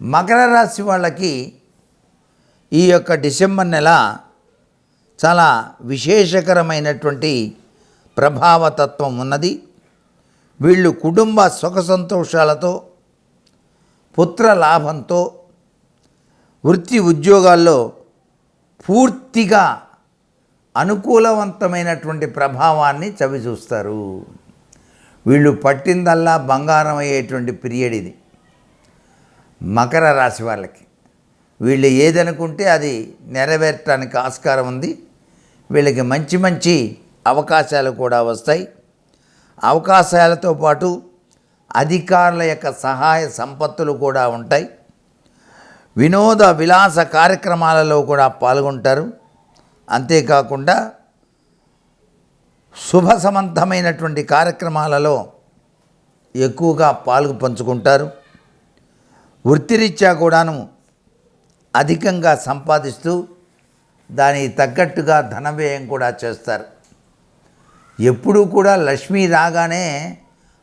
మకర రాశి వాళ్ళకి ఈ యొక్క డిసెంబర్ నెల చాలా విశేషకరమైనటువంటి ప్రభావతత్వం ఉన్నది. వీళ్ళు కుటుంబ సుఖ సంతోషాలతో పుత్ర లాభంతో వృత్తి ఉద్యోగాల్లో పూర్తిగా అనుకూలవంతమైనటువంటి ప్రభావాన్ని చవిచూస్తారు. వీళ్ళు పట్టిందల్లా బంగారం అయ్యేటువంటి పీరియడ్ ఇది. మకర రాశి వాళ్ళకి. వీళ్ళు ఏదనుకుంటే అది నెరవేర్చడానికి ఆస్కారం ఉంది. వీళ్ళకి మంచి మంచి అవకాశాలు కూడా వస్తాయి. అవకాశాలతో పాటు అధికారుల యొక్క సహాయ సంపత్తులు కూడా ఉంటాయి. వినోద విలాస కార్యక్రమాలలో కూడా పాల్గొంటారు. అంతేకాకుండా శుభ సంబంధమైనటువంటి కార్యక్రమాలలో ఎక్కువగా పాల్గొ పంచుకుంటారు. వృత్తిరీత్యా కూడాను అధికంగా సంపాదిస్తూ దానికి తగ్గట్టుగా ధన వ్యయం కూడా చేస్తారు. ఎప్పుడూ కూడా లక్ష్మీ రాగానే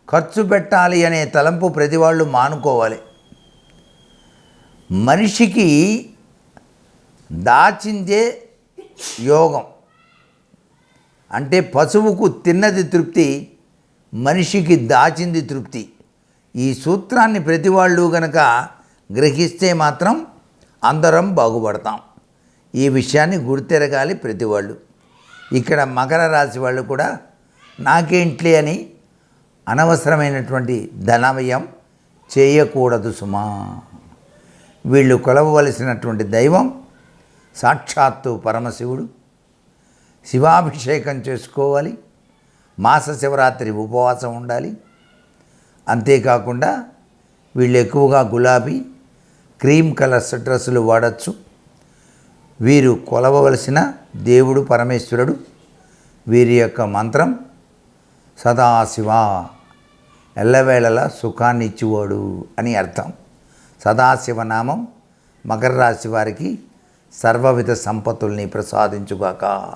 ఖర్చు పెట్టాలి అనే తలంపు ప్రతి వాళ్ళు మానుకోవాలి. మనిషికి దాచిందే యోగం. అంటే పశువుకు తిన్నది తృప్తి మనిషికి దాచింది తృప్తి. ఈ సూత్రాన్ని ప్రతి వాళ్ళు గనక గ్రహిస్తే మాత్రం అందరం బాగుపడతాం. ఈ విషయాన్ని గుర్తెరగాలి ప్రతి వాళ్ళు ఇక్కడ మకర రాశి వాళ్ళు కూడా నాకేంట్లే అని అనవసరమైనటువంటి ధనవ్యయం చేయకూడదు సుమా. వీళ్ళు కొలవవలసినటువంటి దైవం సాక్షాత్తు పరమశివుడు. శివాభిషేకం చేసుకోవాలి. మాస శివరాత్రి ఉపవాసం ఉండాలి. అంతేకాకుండా వీళ్ళు ఎక్కువగా గులాబీ క్రీమ్ కలర్స్ డ్రెస్సులు వాడచ్చు. వీరు కొలవవలసిన దేవుడు పరమేశ్వరుడు. వీరి యొక్క మంత్రం సదాశివ ఎల్లవేళలా సుఖాన్ని ఇచ్చేవాడు అని అర్థం. సదాశివనామం మకర రాశి వారికి సర్వవిధ సంపత్తుల్ని ప్రసాదించుగాక.